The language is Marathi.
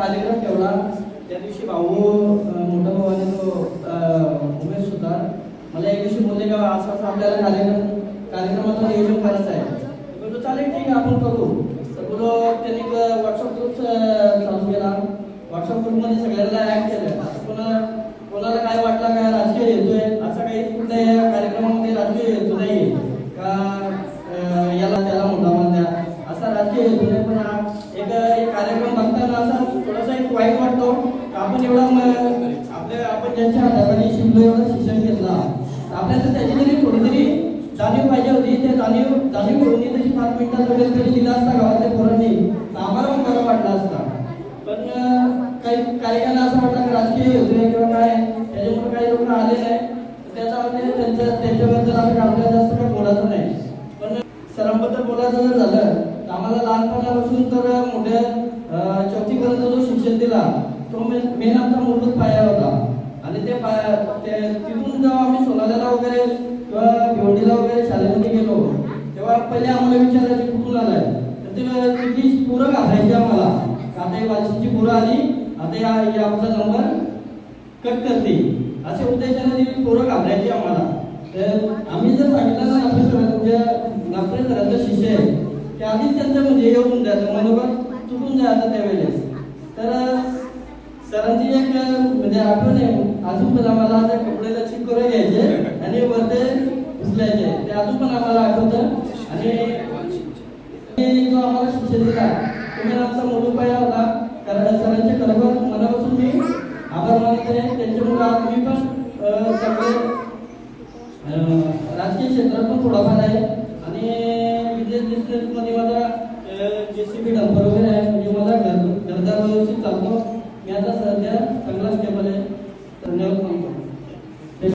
कार्यक्रम ठेवला. त्या दिवशी भाऊ मोठा भाऊ आणि तो उमेश होता. मला एक दिवशी बोलले का असं असं आपल्याला कार्यक्रम कार्यक्रमाचं नियोजन करायचं आहे. मी बोललो चालेल ठीक आहे आपण करू. तर बोलो त्यांनी व्हॉट्सअप ग्रुप चालू केला. व्हॉट्सअप ग्रुपमध्ये सगळ्यांना ॲड केलं. कोणाला कोणाला काय वाटलं काय राजकीय येतोय असं काही कुठल्या या कार्यक्रमामध्ये राजकीय येतो नाही का याला त्याला मोठा मान द्या. असा राजकीय येतो नाही पण हा एक एक कार्यक्रम बघताना असा थोडासा एक वाईट वाटतो. आपण एवढा आपल्या आपण ज्यांच्या हाताखाली शिकलो एवढं शिक्षण घेतला. तर आपल्याला त्याची तरी थोडी तरी जाणीव पाहिजे होती. ते जाणीव जाणीव करून तशी पाच मिनिटात वगैरे तरी दिला असता गावातल्या पोरांनी. आम्हाला पण बरं वाटलं असता. पण काही काही असं वाटलं की राजकीय योजना किंवा काय त्याच्यामुळे काही लोक आले नाही. त्याच्यामध्ये त्यांच्या त्यांच्याबद्दल आम्ही आपल्याला जास्त काही बोलायचं नाही. पण सरांबद्दल बोलायचं जर झालं तर आम्हाला लहानपणापासून तर मोठ्या चौथी पर्यंत जो शिक्षण दिला तो मेन आमचा मूलभूत पाया होता. आणि ते पाया ते तिथून जेव्हा आम्ही सोनाल्याला वगैरे किंवा भिवंडीला वगैरे शाळेमध्ये गेलो तेव्हा पहिले आम्हाला विचारायचे कुठून आलाय? तर ते तिथली पोरं घालायची आम्हाला. आता ही वाशिमची पोरं आली आता या आमचा नंबर कट करते. अशा उद्देशाने ती पोरं घाबरायची आम्हाला. तर आम्ही जर सांगितलं ना आपल्या सरांच्या आपल्या सरांचा शिष्य आहे ते आधीच त्यांचं म्हणजे येऊन जायचं. मनोबल चुकून जायचं त्यावेळेस. तर सरांची एक म्हणजे आठवण आहे. अजून पण आम्हाला आता कपड्याला चिक करून घ्यायचे आणि वरते उचलायचे. ते अजून पण आम्हाला आठवतं. आणि जो आम्हाला शिक्षण दिला तुम्ही आमचा मोठा पाया होता कारण सरांचे खरोखर मनापासून मी आभार मानते त्यांचे त्यांच्यामुळे आज मी पण अं, चांगले अं, राजकीय क्षेत्रात पण थोडाफार आहे आणि बिझनेस बिझनेसमध्ये माझा जे सी डंपर वगैरे आहे. म्हणजे मला घर घरदार व्यवस्थित चालतो. मी आता सध्या चांगला स्टेबल आहे. धन्यवाद